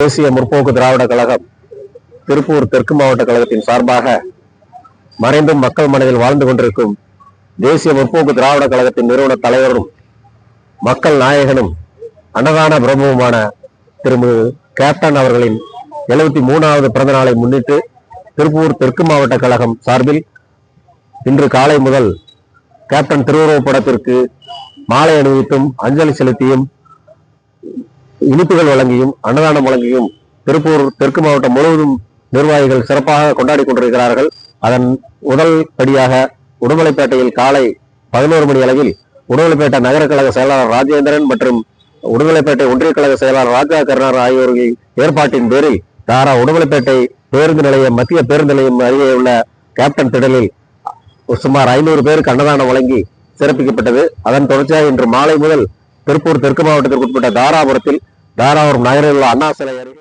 தேசிய முற்போக்கு திராவிட கழகம் திருப்பூர் தெற்கு மாவட்ட கழகத்தின் சார்பாக மறைந்தும் மக்கள் மனதில் வாழ்ந்து கொண்டிருக்கும் தேசிய முற்போக்கு திராவிட கழகத்தின் நிறுவன தலைவரும் மக்கள் நாயகனும் அன்னதான பிரபுவுமான திரு கேப்டன் அவர்களின் எழுபத்தி மூணாவது பிறந்த நாளை முன்னிட்டு திருப்பூர் தெற்கு மாவட்ட கழகம் சார்பில் இன்று காலை முதல் கேப்டன் திருவுருவப் படத்திற்கு மாலை அணிவித்தும் அஞ்சலி செலுத்தியும் இனிப்புகள் வழங்கியும் அன்னதானம் வழங்கியும் திருப்பூர் தெற்கு மாவட்டம் முழுவதும் நிர்வாகிகள் சிறப்பாக கொண்டாடி கொண்டிருக்கிறார்கள். அதன் முதல் படியாக உடுமலைப்பேட்டையில் காலை பதினோரு மணி அளவில் உடுமலைப்பேட்டை நகர கழக செயலாளர் ராஜேந்திரன் மற்றும் உடுமலைப்பேட்டை ஒன்றிய கழக செயலாளர் ராஜா கருணார் ஆகியோர்களின் ஏற்பாட்டின் பேரில் தாரா உடுமலைப்பேட்டை பேருந்து நிலையம் மத்திய பேருந்து நிலையம் அருகே உள்ள கேப்டன் திடலில் சுமார் ஐநூறு பேருக்கு அன்னதானம் வழங்கி சிறப்பிக்கப்பட்டது. அதன் தொடர்ச்சியாக இன்று மாலை முதல் திருப்பூர் தெற்கு மாவட்டத்திற்கு உட்பட்ட தாராபுரத்தில் தாராபுரம் நகரில் உள்ள அண்ணா சிலை அருகே